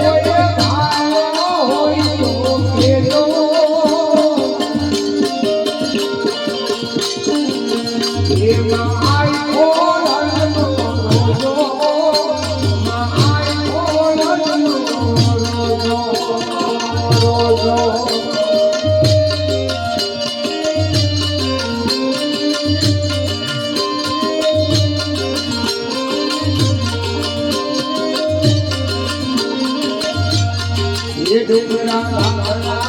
કોઈ ભાવ હોય એ ડુંગરા કાંગરા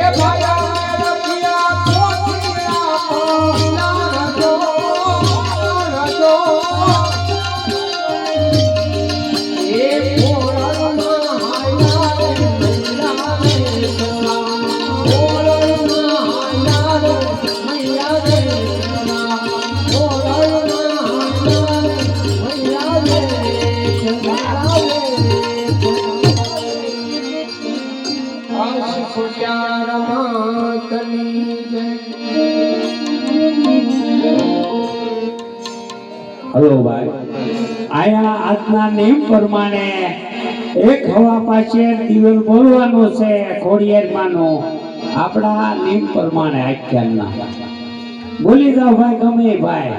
યંતો હલો ભાઈ. આયા આજના નિયમ પ્રમાણે એક હવા પાસે દિવેલ બોલવાનો છે ખોડિયારમાંનો આપણા નિયમ પ્રમાણે આખ્યાનના બોલી જાઓ ભાઈ ગમે ભાઈ.